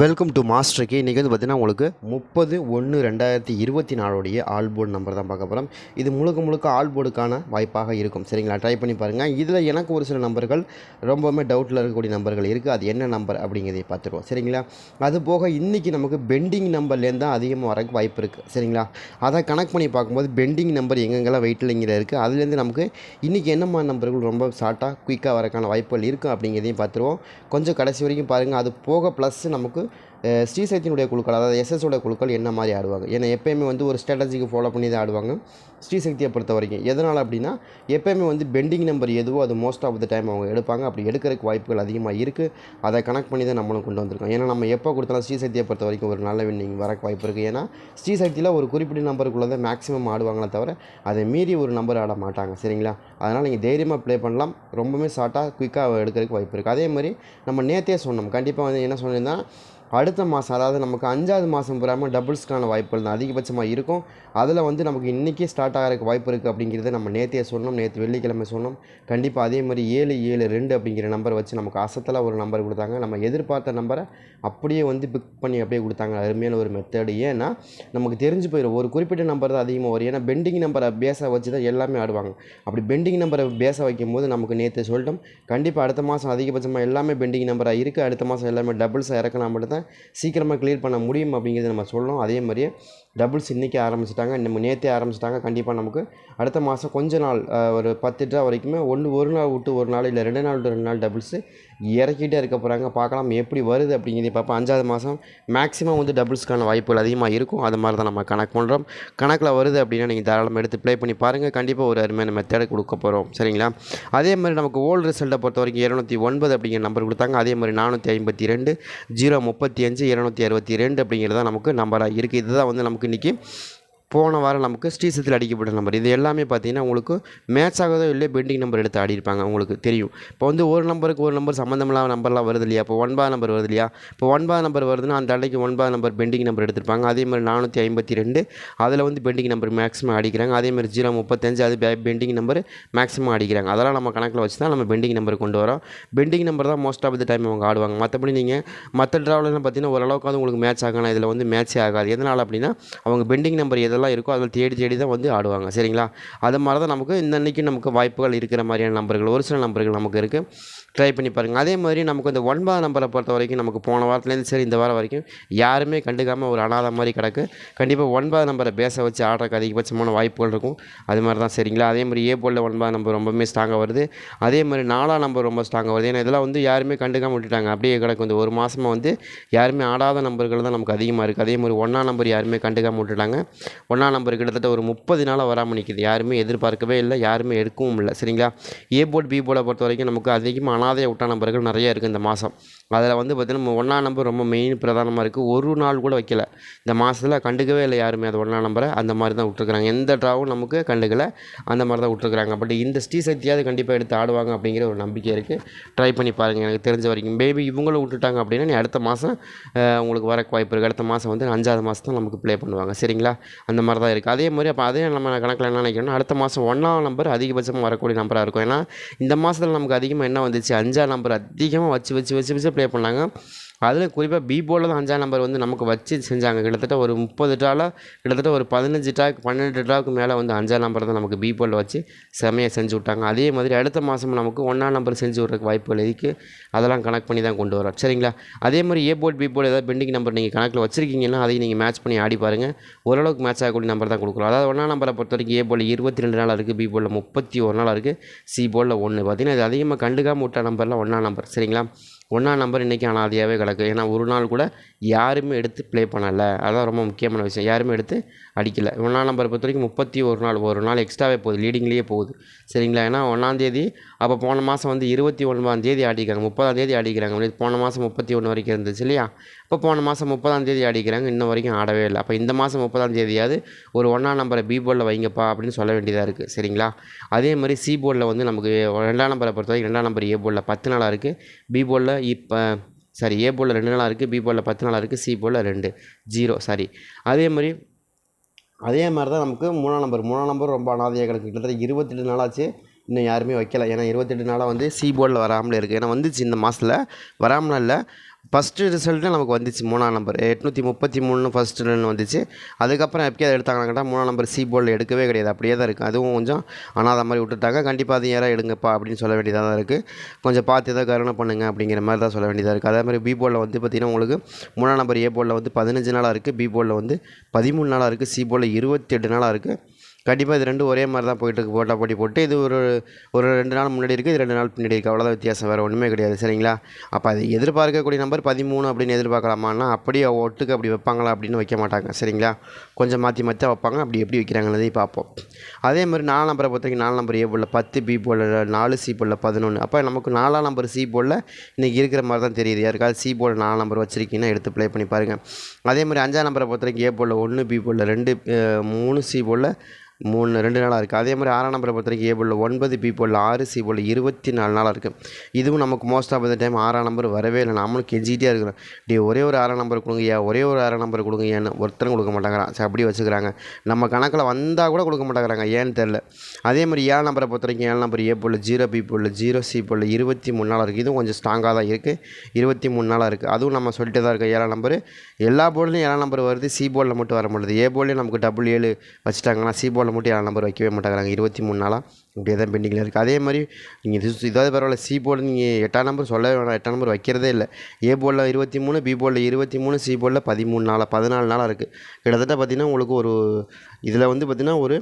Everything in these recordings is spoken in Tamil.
வெல்கம் டு மாஸ்டருக்கு இன்றைக்கி வந்து பார்த்தீங்கன்னா உங்களுக்கு முப்பது ஒன்று ரெண்டாயிரத்தி இருபத்தி நாலுடைய ஆல் போர்டு நம்பர் தான் பார்க்க போகிறோம் இது முழுக்க முழுக்க ஆல் போர்டுக்கான வாய்ப்பாக இருக்கும். சரிங்களா? ட்ரை பண்ணி பாருங்கள் இதில் எனக்கு ஒரு சில நம்பர்கள் ரொம்பவுமே டவுட்டில் இருக்கக்கூடிய நம்பர்கள் இருக்குது அது என்ன நம்பர் அப்படிங்கிறதையும் பார்த்துருவோம். சரிங்களா? அது போக இன்றைக்கி நமக்கு பெண்டிங் நம்பர்லேருந்து தான் அதிகமாக வரக்கு வாய்ப்பு இருக்குது சரிங்களா? அதை கனெக்ட் பண்ணி பார்க்கும்போது பெண்டிங் நம்பர் எங்கெங்கெல்லாம் வெயிட்லிங்கில் இருக்குது அதுலேருந்து நமக்கு இன்றைக்கி என்னம்மா நம்பர்கள் ரொம்ப ஷார்ட்டாக குயிக்காக வரக்கான வாய்ப்புகள் இருக்குது அப்படிங்கிறதையும் பார்த்துருவோம். கொஞ்சம் கடைசி வரைக்கும் பாருங்கள் அது போக ப்ளஸ் நமக்கு ஸ்ரீசக்தியினுடைய குழுக்கள் அதாவது எஸ்எஸோட குழுக்கள் என்ன மாதிரி ஆடுவாங்க? ஏன்னா எப்பயுமே வந்து ஒரு ஸ்ட்ராட்டஜிக்கு ஃபாலோ பண்ணி தான் ஆடுவாங்க ஸ்ரீசக்தியை பொறுத்த வரைக்கும் எதனால் அப்படின்னா எப்பயுமே வந்து பெண்டிங் நம்பர் எதுவோ அது மோஸ்ட் ஆஃப் த டைம் அவங்க எடுப்பாங்க. அப்படி எடுக்கிறதுக்கு வாய்ப்புகள் அதிகமாக இருக்குது அதை கனெக்ட் பண்ணி தான் நம்மளும் கொண்டு வந்திருக்கோம். ஏன்னா நம்ம எப்போ கொடுத்தாலும் ஸ்ரீசக்தியை பொறுத்த வரைக்கும் ஒரு நல்ல வின்னிங் வரக்கு வாய்ப்பு இருக்குது ஏன்னா ஸ்ரீசக்தியில் ஒரு குறிப்பிட்ட நம்பருக்குள்ளே தான் மேக்ஸிமம் ஆடுவாங்களே தவிர அதை மீறி ஒரு நம்பர் ஆட மாட்டாங்க. சரிங்களா? அதனால் நீங்கள் தைரியமாக ப்ளே பண்ணலாம். ரொம்பவுமே ஷார்ட்டாக குயிக்காக எடுக்கிறதுக்கு வாய்ப்பு இருக்குது அதே மாதிரி நம்ம நேற்றே சொன்னோம். கண்டிப்பாக வந்து என்ன சொல்லியிருந்தா அடுத்த மாதம் அதாவது நமக்கு அஞ்சாவது மாதம் பூராமல் டபுள்ஸ்க்கான வாய்ப்புகள் தான் அதிகபட்சமாக இருக்கும். அதில் வந்து நமக்கு இன்றைக்கே ஸ்டார்ட் ஆகிறதுக்கு வாய்ப்பு இருக்குது அப்படிங்கிறத நம்ம நேற்றே சொன்னோம் நேற்று வெள்ளிக்கிழமை சொன்னோம். கண்டிப்பாக அதே மாதிரி ஏழு ஏழு ரெண்டு அப்படிங்கிற நம்பர் வச்சு நமக்கு அசத்தில் ஒரு நம்பர் கொடுத்தாங்க. நம்ம எதிர்பார்த்த நம்பரை அப்படியே வந்து பிக் பண்ணி அப்படியே கொடுத்தாங்க. அருமையான ஒரு மெத்தடு ஏன்னா நமக்கு தெரிஞ்சு போயிடும் ஒரு குறிப்பிட்ட நம்பர் தான் அதிகமாக வரும். ஏன்னா பெண்டிங் நம்பரை பேஸை வச்சு தான் எல்லாமே ஆடுவாங்க. அப்படி பெண்டிங் நம்பரை பேஸை வைக்கும்போது நமக்கு நேற்று சொல்லிட்டோம். கண்டிப்பாக அடுத்த மாதம் அதிகபட்சமாக எல்லாமே பெண்டிங் நம்பராக இருக்குது அடுத்த மாதம் எல்லாமே டபுள்ஸாக இறக்கலாம் மட்டும் தான் சீக்கிரமாக கிளியர் பண்ண முடியும் அப்படிங்கிறத நம்ம சொல்லணும். அதே மாதிரியே டபுள்ஸ் இன்றைக்கி ஆரம்பிச்சிட்டாங்க. நம்ம நேற்றே ஆரம்பிச்சிட்டாங்க. கண்டிப்பாக நமக்கு அடுத்த மாதம் கொஞ்ச நாள் ஒரு பத்து ட்ரா வரைக்குமே ஒன்று ஒரு நாள் விட்டு ஒரு நாள் இல்லை ரெண்டு நாள் விட்டு ரெண்டு நாள் டபுள்ஸு இறக்கிட்டே இருக்க போகிறாங்க பார்க்கலாம் எப்படி வருது அப்படிங்கிறத பார்ப்போம். அஞ்சாவது மாதம் மேக்ஸிமம் வந்து டபுள்ஸ்க்கான வாய்ப்புகள் அதிகமாக இருக்கும். அது மாதிரி தான் நம்ம கணக்கு பண்ணுறோம் கணக்கில் வருது அப்படின்னா நீங்கள் தாராளமாக எடுத்து ப்ளே பண்ணி பாருங்கள் கண்டிப்பாக ஒரு அருமையான மெத்தடை கொடுக்க போகிறோம் சரிங்களா? அதே மாதிரி நமக்கு ஓல்டு ரிசல்ட்டை பொறுத்த வரைக்கும் இரநூத்தி ஒன்பது அப்படிங்கிற நம்பர் கொடுத்தாங்க. அதே மாதிரி நானூற்றி ஐம்பத்தி ரெண்டு ஜீரோ முப்பத்தி அஞ்சு இரநூத்தி அறுபத்தி ரெண்டு அப்படிங்கிறது தான் நமக்கு நம்பராக இருக்குது இதுதான் வந்து நமக்கு இன்றைக்கி போன வாரம் நமக்கு ஸ்ரீசத்தில் அடிக்கப்பட்ட நம்பர். இது எல்லாமே பார்த்தீங்கன்னா உங்களுக்கு மேட்ச் ஆகாதோ இல்லையோ பெண்டிங் நம்பர் எடுத்து ஆடிருப்பாங்க உங்களுக்கு தெரியும். இப்போ வந்து ஒரு நம்பருக்கு ஒரு நம்பர் சம்மந்தமில்லாத நம்பர்லாம் வருது இல்லையா? இப்போ ஒன்பது நம்பர் வருது இல்லையா? இப்போ ஒன்பது நம்பர் வருதுன்னா அந்த அன்றைக்கு ஒன்பது நம்பர் பெண்டிங் நம்பர் எடுத்திருப்பாங்க. அதே மாதிரி நானூற்றி ஐம்பத்தி ரெண்டு அதில் வந்து பெண்டிங் நம்பர் மேக்ஸிமம் அடிக்கிறாங்க அதே மாதிரி ஜீரோ முப்பத்தஞ்சு அது பெண்டிங் நம்பர் மேக்ஸிமம் அடிக்கிறாங்க அதெல்லாம் நம்ம கணக்கில் வச்சு தான் நம்ம பெண்டிங் நம்பர் கொண்டு வரோம். பெண்டிங் நம்பர் தான் மோஸ்ட் ஆஃப் த டைம் அவங்க ஆடுவாங்க. மற்றபடி நீங்கள் மற்ற ட்ராவலர்லாம் பார்த்தீங்கன்னா ஓரளவுக்கு வந்து உங்களுக்கு மேட்ச் ஆகணும் இதில் வந்து மேட்சே ஆகாது. எதனால் அப்படின்னா அவங்க பெண்டிங் நம்பர் எதெல்லாம் இருக்கோ அதில் தேடி தேடி தான் வந்து ஆடுவாங்க. சரிங்களா? அது மாதிரி தான் நமக்கு இந்த நமக்கு வாய்ப்புகள் இருக்கிற மாதிரியான நம்பர்கள் ஒரு சில நம்பர்கள் நமக்கு இருக்குது ட்ரை பண்ணி பாருங்கள் அதே மாதிரி நமக்கு இந்த ஒன்பது நம்பரை பொறுத்த வரைக்கும் நமக்கு போன வாரத்துலேருந்து சரி இந்த வாரம் வரைக்கும் யாருமே கண்டுக்காமல் ஒரு அனாதை மாதிரி கிடக்கு. கண்டிப்பாக ஒன்பது நம்பரை பேச வச்சு ஆடுறதுக்கு அதிகபட்சமான வாய்ப்புகள் இருக்கும். அது மாதிரி தான் சரிங்களா? அதே மாதிரி ஏ போலில் ஒன்பது நம்பர் ரொம்பவுமே ஸ்ட்ராங்காக வருது. அதே மாதிரி நாலாம் நம்பர் ரொம்ப ஸ்ட்ராங்காக வருது. ஏன்னா இதெல்லாம் வந்து யாருமே கண்டுக்காமல் விட்டுட்டாங்க. அப்படியே கிடக்கு. வந்து ஒரு மாதமாக வந்து யாருமே ஆடாத நம்பர்கள் தான் நமக்கு அதிகமாக இருக்குது அதே மாதிரி ஒன்றாம் நம்பர் யாருமே கண்டுக்காமல் விட்டுட்டாங்க. ஒன்றாம் நம்பர் கிட்டத்தட்ட ஒரு முப்பது நாளாக வராமல் நிற்கிது யாருமே எதிர்பார்க்கவே இல்லை யாருமே எடுக்கவும் இல்லை. சரிங்களா? ஏ போர்ட் பி போர்டை பொறுத்த வரைக்கும் நமக்கு அதிகமாக அனாதைய விட்டா நம்பர்கள் நிறைய இருக்குது இந்த மாதம் அதில் வந்து பார்த்திங்கன்னா நம்ம ஒன்றாம் நம்பர் ரொம்ப மெயின் பிரதானமாக இருக்குது ஒரு நாள் கூட வைக்கல. இந்த மாதத்தில் கண்டுக்கவே இல்லை யாருமே அது ஒன்றாம் நம்பரை. அந்த மாதிரி தான் விட்டுருக்குறாங்க. எந்த ட்ராவும் நமக்கு கண்டுக்கல. அந்த மாதிரி தான் விட்டுருக்குறாங்க. பட் இந்த ஸ்ரீ சக்தியாவது கண்டிப்பாக எடுத்து ஆடுவாங்க அப்படிங்கிற ஒரு நம்பிக்கை இருக்குது ட்ரை பண்ணி பாருங்கள் எனக்கு தெரிஞ்ச வரைக்கும். பேபி இவங்களும் விட்டுட்டாங்க அப்படின்னா நீ அடுத்த மாதம் உங்களுக்கு வர வாய்ப்பு இருக்குது அடுத்த மாதம் வந்து அஞ்சாவது மாதம் தான் நமக்கு ப்ளே பண்ணுவாங்க. சரிங்களா? அந்த மாதிரி தான் இருக்குது அதே மாதிரி அப்போ அதே நம்ம கணக்கில் என்ன நினைக்கிறோம்னா அடுத்த மாதம் ஒன்றாம் நம்பர் அதிகபட்சமாக வரக்கூடிய நம்பராக இருக்கும். ஏன்னா இந்த மாதத்தில் நமக்கு அதிகமாக என்ன வந்துச்சு? அஞ்சாம் நம்பர் அதிகமாக வச்சு வச்சு வச்சு வச்சு ப்ளே பண்ணாங்க. அதில் குறிப்பாக பி தான் அஞ்சாம் நம்பர் வந்து நமக்கு வச்சு செஞ்சாங்க. கிட்டத்தட்ட ஒரு முப்பது ட்ராவில் கிட்டத்தட்ட ஒரு பதினஞ்சு டாக்கு பன்னெண்டு ட்ராவுக்கு மேலே வந்து அஞ்சாம் நம்பர் தான் நமக்கு பி வச்சு செமையாக செஞ்சு விட்டாங்க. அதே மாதிரி அடுத்த மாதம் நமக்கு ஒன்றாம் நம்பர் செஞ்சு விட்றதுக்கு வாய்ப்புகள் இருக்குது அதெல்லாம் கனெக்ட் பண்ணி தான் கொண்டு வரோம். சரிங்களா? அதே மாதிரி ஏ போர்ட் பி போர்டு ஏதாவது பெண்டிங் நம்பர் நீங்கள் கணக்கில் வச்சிருக்கீங்கன்னா அதையும் நீங்கள் மேட்ச் பண்ணி ஆடி பாருங்கள் ஓரளவுக்கு மேட்ச் ஆகக்கூடிய நம்பர் தான் கொடுக்குறோம். அதாவது ஒன்றாம் நம்பரை பொறுத்த வரைக்கும் ஏ போல் இருபத்தி ரெண்டு நாள் இருக்குது பி போலில் முப்பத்தி ஒரு நாள் இருக்குது சி போலில் ஒன்று பார்த்தீங்கன்னா இது அதிகமாக கண்டுக்காமல் விட்ட நம்பர்லாம் ஒன்றாம் நம்பர் சரிங்களா? ஒன்றாம் நம்பர் இன்றைக்கி அனாதையாகவே கிடக்கு. ஏன்னா ஒரு நாள் கூட யாருமே எடுத்து ப்ளே பண்ணலை. அதான் ரொம்ப முக்கியமான விஷயம். யாருமே எடுத்து அடிக்கலை. ஒன்றாம் நம்பரை பொறுத்த வரைக்கும் முப்பத்தி ஒரு நாள் ஒரு நாள் எக்ஸ்ட்ராவே போகுது. லீடிங்லேயே போகுது. சரிங்களா? ஏன்னா ஒன்றாந்தேதி அப்போ போன மாதம் வந்து இருபத்தி ஒன்பதாம் தேதி ஆடிக்கிறாங்க முப்பதாம் தேதி ஆடிக்கிறாங்க போன மாதம் முப்பத்தி ஒன்று வரைக்கும் இருந்துச்சு இல்லையா? இப்போ போன மாதம் முப்பதாம் தேதி ஆடிக்கிறாங்க இன்ன வரைக்கும் ஆடவே இல்லை. அப்போ இந்த மாதம் முப்பதாம் தேதியாவது ஒரு ஒன்றாம் நம்பரை பி போர்டில் வைங்கப்பா அப்படின்னு சொல்ல வேண்டியதாக இருக்குது சரிங்களா? அதே மாதிரி சி போர்டில் வந்து நமக்கு ரெண்டாம் நம்பரை பொறுத்த வரைக்கும் ரெண்டாம் நம்பர் ஏ போர்டில் பத்து நாளாக இருக்குது பி போர்டில் இப்போ சாரி ஏ போர்டில் ரெண்டு நாளாக இருக்குது பி போர்டில் பத்து நாளாக இருக்குது சி போர்டில் ரெண்டு ஜீரோ சாரி அதே மாதிரி அதே மாதிரி தான் நமக்கு மூணாம் நம்பர் மூணாம் நம்பர் ரொம்ப அனாதையாக கிடக்கு. கிட்டத்தட்ட இருபத்தெட்டு நாளாச்சு இன்னும் யாருமே வைக்கல. ஏன்னா இருபத்தெட்டு நாளாக வந்து சி போர்டில் வராமல் இருக்குது ஏன்னா வந்துச்சு இந்த மாதத்தில் வராமல் இல்லை. ஃபஸ்ட்டு ரிசல்ட்டு நமக்கு வந்துச்சு மூணாம் நம்பர் எட்நூற்றி முப்பத்தி மூணு ஃபஸ்ட்டுன்னு வந்துச்சு. அதுக்கப்புறம் எப்படியா எடுத்தாங்கன்னு கேட்டால் மூணாம் நம்பர் சி போர்டில் எடுக்கவே கிடையாது. அப்படியே தான் இருக்குது அதுவும் கொஞ்சம் அனாத மாதிரி விட்டுட்டாங்க. கண்டிப்பாக அது யாராக எடுங்கப்பா அப்படின்னு சொல்ல வேண்டியதாக தான் இருக்குது கொஞ்சம் பார்த்து எதாவது கருணை பண்ணுங்க அப்படிங்கிற மாதிரி தான் சொல்ல வேண்டியதாக இருக்குது அதே மாதிரி பி போர்டில் வந்து பார்த்திங்கன்னா உங்களுக்கு மூணாம் நம்பர் ஏ போர்டில் வந்து பதினஞ்சு நாளாக இருக்குது பி போர்டில் வந்து பதிமூணு நாளாக இருக்குது சி போர்டில் இருபத்தெட்டு நாளாக இருக்குது கண்டிப்பாக இது ரெண்டும் ஒரே மாதிரி தான் போயிட்டுருக்கு போட்டா போட்டி போட்டு இது ஒரு ஒரு ரெண்டு நாள் முன்னாடி இருக்குது இது ரெண்டு நாள் பின்னாடி இருக்குது அவ்வளோதான் வித்தியாசம் வேறு ஒன்றுமே கிடையாது. சரிங்களா? அப்போ அது எதிர்பார்க்கக்கூடிய நம்பர் பதிமூணு அப்படின்னு எதிர்பார்க்கலாமான்னா அப்படியே ஒட்டுக்கு அப்படி வைப்பாங்களா அப்படின்னு வைக்க மாட்டாங்க. சரிங்களா? கொஞ்சம் மாற்றி மாற்றி வைப்பாங்க. அப்படி எப்படி வைக்கிறாங்கன்றதையும் பார்ப்போம். அதே மாதிரி நாலாம் நம்பரை பொறுத்த வரைக்கும் நாலு நம்பர் ஏ போல பத்து பி போல் நாலு சி போல் பதினொன்று அப்போ நமக்கு நாலாம் நம்பர் சி போல இன்றைக்கி இருக்கிற மாதிரி தான் தெரியுது. யாருக்காவது சி போல் நாலு நம்பர் வச்சுருக்கீங்கன்னா எடுத்து ப்ளே பண்ணி பாருங்கள் அதே மாதிரி அஞ்சாம் நம்பரை பொறுத்த வரைக்கும் ஏ போல ஒன்று பி போல் ரெண்டு மூணு சி போல் மூணு ரெண்டு நாளாக இருக்குது அதே மாதிரி ஆறாம் நம்பரை பொறுத்த வரைக்கும் ஏ போல் ஒன்பது பி போல் ஆறு சி போல் இருபத்தி நாலு நாளாக இருக்குது இதுவும் நமக்கு மோஸ்ட் ஆஃப் த டைம் ஆறாம் நம்பர் வரவே இல்லை. நம்மளும் கெஞ்சிக்கிட்டே இருக்கிறோம். டே ஒரே ஒரு ஆறாம் நம்பர் கொடுங்கய்யா ஒரே ஒரு ஆறாம் நம்பர் கொடுங்கய்யான்னு ஒருத்தரும் கொடுக்க மாட்டேங்கிறான். சரி அப்படி வச்சுக்கிறாங்க. நம்ம கணக்கில் வந்தால் கூட கொடுக்க மாட்டேங்கிறாங்க. ஏன்னு தெரில அதே மாதிரி ஏழு நம்பரை பொறுத்த வரைக்கும் ஏழு நம்பர் ஏ போல் ஜீரோ பி போல் ஜீரோ சி போல் இருபத்தி மூணு நாளாக இருக்குது இதுவும் கொஞ்சம் ஸ்ட்ராங்காக தான் இருக்குது இருபத்தி மூணு நாளாக இருக்குது அதுவும் நம்ம சொல்லிட்டு தான் இருக்கோம். ஏழாம் நம்பர். எல்லா போர்டிலையும் ஏழாம் நம்பர் வருது. சி போர்டில் மட்டும் வர மாட்டேது. ஏ போர்ட்லேயும் நமக்கு டபுள் ஏழு வச்சுட்டாங்கன்னா சி போர்டில் மட்டும் ஏழாம் நம்பர் வைக்கவே மாட்டேங்கிறாங்க. இருபத்தி மூணு நாளாக இப்படியே தான் பெண்டிங்கில் இருக்குது அதே மாதிரி நீங்கள் இது இதாவது பரவாயில்ல சி போர்டில் நீங்கள் எட்டாம் நம்பர் சொல்லவே வேணாம். எட்டாம் நம்பர் வைக்கிறதே இல்லை. ஏ போர்டில் இருபத்தி மூணு பி போர்டில் இருபத்தி மூணு சி போர்டில் பதிமூணு நாளாக பதினாலு நாளாக இருக்குது கிட்டத்தட்ட பார்த்திங்கன்னா உங்களுக்கு ஒரு இதில் வந்து பார்த்திங்கன்னா ஒரு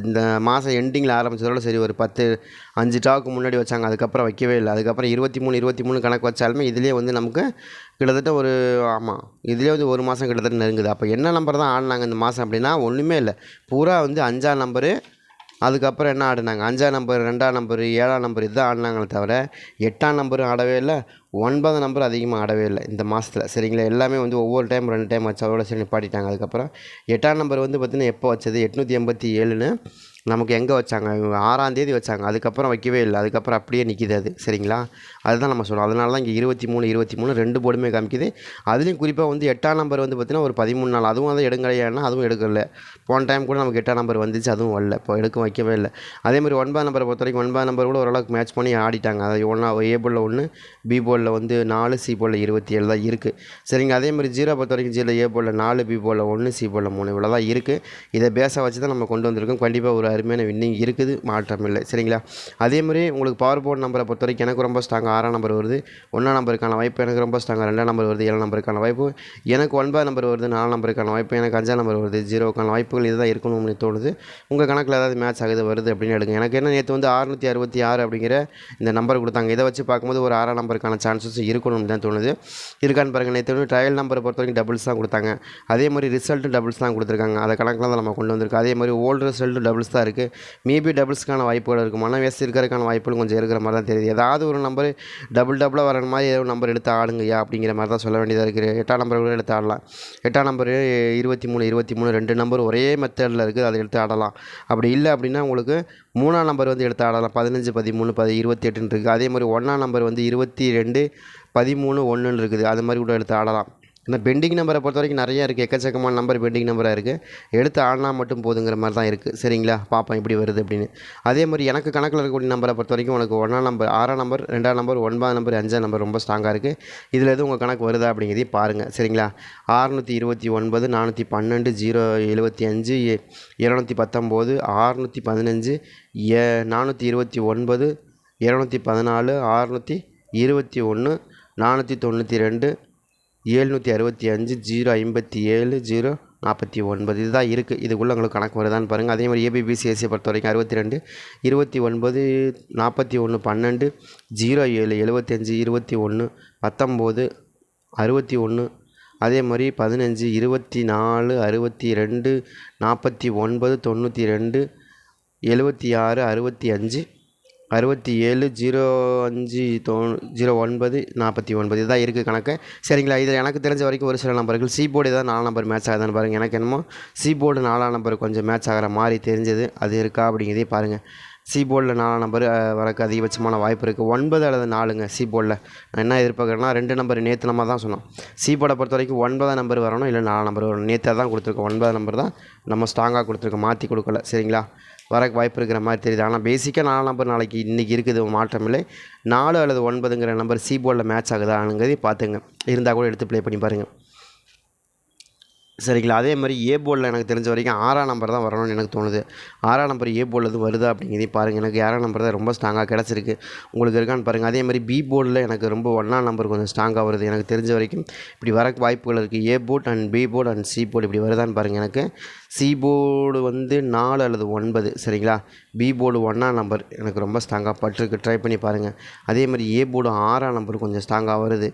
இந்த மாதம் எண்டிங்கில் ஆரம்பித்ததோட சரி ஒரு பத்து அஞ்சு டாக்கு முன்னாடி வச்சாங்க. அதுக்கப்புறம் வைக்கவே இல்லை. அதுக்கப்புறம் இருபத்தி மூணு இருபத்தி மூணு கணக்கு வச்சாலுமே இதுலேயே வந்து நமக்கு கிட்டத்தட்ட ஒரு ஆமாம் இதுலேயே வந்து ஒரு மாதம் கிட்டத்தட்ட நெருங்குது. அப்போ என்ன நம்பர் தான் ஆடினாங்க இந்த மாதம் அப்படின்னா ஒன்றுமே இல்லை. பூரா வந்து அஞ்சாம் நம்பரு அதுக்கப்புறம் என்ன ஆடினாங்க? அஞ்சாம் நம்பர் ரெண்டாம் நம்பர் ஏழாம் நம்பர் இதுதான் ஆடினாங்களே தவிர எட்டாம் நம்பரும் ஆடவே இல்லை. ஒன்பது நம்பர் அதிகமாக ஆடவே இல்லை இந்த மாதத்தில் சரிங்களா? எல்லாமே வந்து ஒவ்வொரு டைம் ரெண்டு டைம் வச்சு அதோட சரி நிப்பாட்டிட்டாங்க. அதுக்கப்புறம் எட்டாம் நம்பர் வந்து பார்த்திங்கன்னா எப்போ வச்சது? எட்நூற்றி எண்பத்தி ஏழுன்னு நமக்கு எங்கே வச்சாங்க? ஆறாந்தேதி வச்சாங்க. அதுக்கப்புறம் வைக்கவே இல்லை. அதுக்கப்புறம் அப்படியே நிற்கிது அது. சரிங்களா? அதுதான் நம்ம சொல்கிறோம் அதனால தான் இங்கே இருபத்தி மூணு இருபத்தி மூணு ரெண்டு போர்டுமே காமிக்குது. அதுலேயும் குறிப்பாக வந்து எட்டாம் நம்பர் வந்து பார்த்திங்கன்னா ஒரு பதிமூணு நாள். அதுவும் அதை எடுங்கலையானா அதுவும் எடுக்கல. போன டைம் கூட நமக்கு எட்டாம் நம்பர் வந்துச்சு. அதுவும் வரல. இப்போ எடுக்க வைக்கவே இல்லை. அதே மாதிரி ஒன்பதாம் நம்பரை பொறுத்த வரைக்கும் ஒன்பதாம் நம்பர் கூட ஓரளவுக்கு மேட்ச் பண்ணி ஆடிட்டாங்க. அது ஒன்றா ஏ போலில் ஒன்று பி போலில் வந்து நாலு சி போலில் இருபத்தி ஏழு தான் இருக்குது சரிங்க. அதே மாதிரி ஜீரோ பொறுத்த வரைக்கும் ஜீரோ ஏ போலில் நாலு பி போலில் ஒன்று சி போலில் மூணு இவ்வளோ தான் இருக்குது இதை பேச வச்சு தான் நம்ம கொண்டு வந்திருக்கோம். கண்டிப்பாக ஒரு அருமையான வின்னிங் இருக்குது மாற்றம் இல்லை. சரிங்களா? அதே மாதிரி உங்களுக்கு பவர் போர்ட் நம்பரை பொறுத்த வரைக்கும் எனக்கு ரொம்ப ஸ்ட்ராங்காக ஆறாம் நம்பர் வருது. ஒன்றாம் நம்பருக்கான வாய்ப்பு எனக்கு ரொம்ப ஸ்ட்ராங்காக ரெண்டாம் நம்பர் வருது ஏழாம் நம்பருக்கான வாய்ப்பு. எனக்கு ஒன்பதாம் நம்பர் வருது நாலாம் நம்பருக்கான வாய்ப்பு. எனக்கு அஞ்சாம் நம்பர் வருது ஜீரோக்கான வாய்ப்புகள் இதுதான் இருக்கணும்னு தோணுது. உங்கள் கணக்கில் ஏதாவது மேட்ச் ஆகுது வருது அப்படின்னு எடுங்க. எனக்கு என்ன நேற்று வந்து அறுநூற்றி அறுபத்தி ஆறு அப்படிங்கிற இந்த நம்பர் கொடுத்தாங்க. இதை வச்சு பார்க்கும்போது ஒரு ஆறாம் நம்பருக்கான சான்சஸ் இருக்கணும்னு தான் தோணுது. இருக்கான்னு பாருங்கள் நேற்று வந்து ட்ரையல் நம்பரை பொறுத்த வரைக்கும் டபுள்ஸ் தான் கொடுத்தாங்க. அதே மாதிரி ரிசல்ட்டும் டபுள்ஸ் தான் கொடுத்துருக்காங்க. அதை கணக்கில் தான் நம்ம கொண்டு வந்திருக்கோம். அதே மாதிரி ஓல்டு ரிசல்ட்டும் டபுள்ஸ் தான் இருக்குது மேபி டபுள்ஸ்க்கான வாய்ப்புகள் இருக்கும் மன வேஸ்ட் இருக்கிறதுக்கான வாய்ப்புகள் கொஞ்சம் இருக்கிற மாதிரி தான் தெரியுது. ஏதாவது ஒரு நம்பர் டபுள் டபுளாக வர மாதிரி ஏதோ நம்பர் எடுத்து ஆடுங்கய்யா அப்படிங்கிற மாதிரி தான் சொல்ல வேண்டியதாக இருக்குது எட்டாம் நம்பர் கூட எடுத்து ஆடலாம். எட்டாம் நம்பர் இருபத்தி மூணு இருபத்தி மூணு ரெண்டு நம்பர் ஒரே மெத்தடில் இருக்குது. அதை எடுத்து ஆடலாம். அப்படி இல்லை அப்படின்னா உங்களுக்கு மூணாம் நம்பர் வந்து எடுத்து ஆடலாம். பதினஞ்சு பதிமூணு பதி இருபத்தி எட்டுன்னு இருக்குது அதே மாதிரி ஒன்றாம் நம்பர் வந்து இருபத்தி ரெண்டு பதிமூணு ஒன்றுன்னு இருக்குது. அது மாதிரி கூட எடுத்து ஆடலாம். இந்த பெண்டிங் நம்பரை பொறுத்த வரைக்கும் நிறைய இருக்குது எக்கச்சக்கமான நம்பர் பெண்டிங் நம்பராக இருக்குது எடுத்து ஆடினா மட்டும் போதுங்கிற மாதிரி தான் இருக்குது சரிங்களா? பார்ப்போம் இப்படி வருது அப்படின்னு. அதே மாதிரி எனக்கு கணக்கில் இருக்கக்கூடிய நம்பரை பொறுத்த வரைக்கும் உனக்கு ஒன்றாம் நம்பர் ஆறாம் நம்பர் ரெண்டாம் நம்பர் ஒன்பதாம் நம்பர் அஞ்சாம் நம்பர் ரொம்ப ஸ்ட்ராங்காக இருக்குது இதில் எதுவும் உங்கள் கணக்கு வருதா அப்படிங்கிறதையும் பாருங்கள் சரிங்களா? ஆறுநூற்றி இருபத்தி ஒன்பது நானூற்றி பன்னெண்டு ஜீரோ எழுபத்தி அஞ்சு இரநூத்தி பத்தொம்போது ஆறுநூற்றி பதினஞ்சு ஏ நானூற்றி இருபத்தி ஒன்பது இரநூத்தி பதினாலு ஆறுநூற்றி இருபத்தி ஒன்று நானூற்றி தொண்ணூற்றி ரெண்டு ஏழ்நூற்றி அறுபத்தி அஞ்சு ஜீரோ ஐம்பத்தி ஏழு ஜீரோ நாற்பத்தி ஒன்பது. இதுதான் இருக்குது இதுக்குள்ளே உங்களுக்கு கணக்கு வருதான்னு பாருங்கள் அதே மாதிரி ஏபிபிசிஎஸ்சியை பொறுத்த வரைக்கும் அறுபத்தி ரெண்டு இருபத்தி ஒன்பது நாற்பத்தி ஒன்று பன்னெண்டு ஜீரோ ஏழு எழுபத்தஞ்சி இருபத்தி ஒன்று பத்தொம்போது அறுபத்தி ஒன்று அதே மாதிரி பதினஞ்சு இருபத்தி நாலு அறுபத்தி ரெண்டு நாற்பத்தி ஒன்பது தொண்ணூற்றி ரெண்டு எழுபத்தி ஆறு அறுபத்தி அஞ்சு அறுபத்தி ஏழு ஜீரோ அஞ்சு தொ ஜீரோ ஒன்பது நாற்பத்தி ஒன்பது. இதுதான் இருக்குது கணக்கு. சரிங்களா? இதில் எனக்கு தெரிஞ்ச வரைக்கும் ஒரு சில நம்பர்கள் சி போர்டு ஏதாவது நாலாம் நம்பர் மேட்ச் ஆகுதுன்னு பாருங்கள் எனக்கு என்னமோ சி போர்டு நாலாம் நம்பர் கொஞ்சம் மேட்ச் ஆகிற மாதிரி தெரிஞ்சது. அது இருக்கா அப்படிங்கிறதே பாருங்கள் சி போர்டில் நாலாம் நம்பர் வரக்கு அதிகபட்சமான வாய்ப்பு இருக்குது ஒன்பது அல்லது நாலுங்க சி போர்டில் நான் என்ன எதிர்பார்க்குறேன்னா ரெண்டு நம்பர் நேற்று நம்ம தான் சொன்னோம். சி போர்டை பொறுத்த வரைக்கும் ஒன்பதாம் நம்பர் வரணும் இல்லை நாலாம் நம்பர் வரணும். நேற்று தான் கொடுத்துருக்கோம். ஒன்பதாம் நம்பர் தான் நம்ம ஸ்ட்ராங்காக கொடுத்துருக்கோம். மாற்றி கொடுக்கல. சரிங்களா? வரக்கு வாய்ப்பு இருக்கிற மாதிரி தெரியுது. ஆனால் பேசிக்காக நாலு நம்பர் நாளைக்கு இன்றைக்கி இருக்குது மாற்றம் இல்லை. நாலு அல்லது ஒன்பதுங்கிற நம்பர் சி போர்டில் மேட்ச் ஆகுதாங்கிறதை பார்த்துங்க. இருந்தால் கூட எடுத்து ப்ளே பண்ணி பாருங்கள் சரிங்களா அதே மாதிரி ஏ போர்டில் எனக்கு தெரிஞ்ச வரைக்கும் ஆறாம் நம்பர் தான் வரணும்னு எனக்கு தோணுது. ஆறாம் நம்பர் ஏ போர்டில் எதுவும் வருதா அப்படிங்கிறதையும் பாருங்கள் எனக்கு ஏழாம் நம்பர் தான் ரொம்ப ஸ்ட்ராங்காக கிடச்சிருக்கு. உங்களுக்கு இருக்கான்னு பாருங்கள் அதே மாதிரி பி போர்டில் எனக்கு ரொம்ப ஒன்றாம் நம்பர் கொஞ்சம் ஸ்ட்ராங்காக வருது. எனக்கு தெரிஞ்ச வரைக்கும் இப்படி வரக்கு வாய்ப்புகள் இருக்குது A board and B board and C board இப்படி வருதான்னு பாருங்கள் எனக்கு சி போர்டு வந்து நாலு அல்லது ஒன்பது சரிங்களா? பி போர்டு ஒன்றாம் நம்பர் எனக்கு ரொம்ப ஸ்ட்ராங்காக பட்டிருக்கு. ட்ரை பண்ணி பாருங்கள் அதே மாதிரி ஏ போர்டு ஆறாம் நம்பர் கொஞ்சம் ஸ்ட்ராங்காக வருது.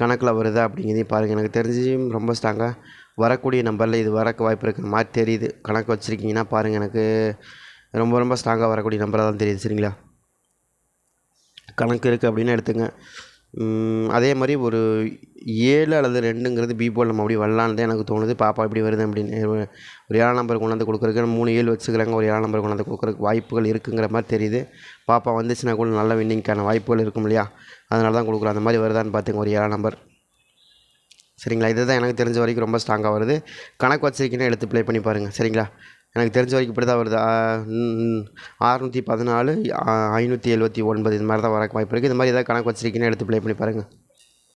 கணக்கில் வருதா அப்படிங்கிறதையும் பாருங்கள் எனக்கு தெரிஞ்சு ரொம்ப ஸ்ட்ராங்காக வரக்கூடிய நம்பரில் இது வரக்கு வாய்ப்பு இருக்கிற மாதிரி தெரியுது. கணக்கு வச்சுருக்கீங்கன்னா பாருங்கள் எனக்கு ரொம்ப ரொம்ப ஸ்ட்ராங்காக வரக்கூடிய நம்பராக தான் தெரியுது சரிங்களா? கணக்கு இருக்குது அப்படின்னு எடுத்துங்க. அதே மாதிரி ஒரு ஏழு அல்லது ரெண்டுங்கிறது பி போல் நம்ம அப்படி வரலான்னு தான் எனக்கு தோணுது. பாப்பா இப்படி வருது அப்படின்னு. ஒரு ஏழாம் நம்பர் கொண்டாந்து கொடுக்குறக்கு மூணு ஏழு வச்சுக்கிறாங்க ஒரு ஏழாம் நம்பர் கொண்டாந்து கொடுக்குறதுக்கு வாய்ப்புகள் இருக்குங்கிற மாதிரி தெரியுது. பாப்பா வந்துச்சுன்னா கூட நல்ல வின்னிங்க்கான வாய்ப்புகள் இருக்கும் இல்லையா? அதனால தான் கொடுக்குறோம். அந்த மாதிரி வருதான்னு பார்த்துங்க ஒரு ஏழாம் நம்பர் சரிங்களா? இதுதான் எனக்கு தெரிஞ்ச வரைக்கும் ரொம்ப ஸ்ட்ராங்காக வருது. கணக்கு வச்சிருக்கீங்கன்னா எடுத்து ப்ளே பண்ணி பாருங்கள் சரிங்களா? எனக்கு தெரிஞ்ச வரைக்கும் இப்படி தான் வருது அறநூற்றி பதினாலு ஐநூற்றி எழுபத்தி ஒன்பது இது மாதிரி தான் வரக்கு வாய்ப்பு இருக்குது இது மாதிரி ஏதாவது கணக்கு வச்சிருக்கீங்கன்னா எடுத்து ப்ளே பண்ணி பாருங்கள்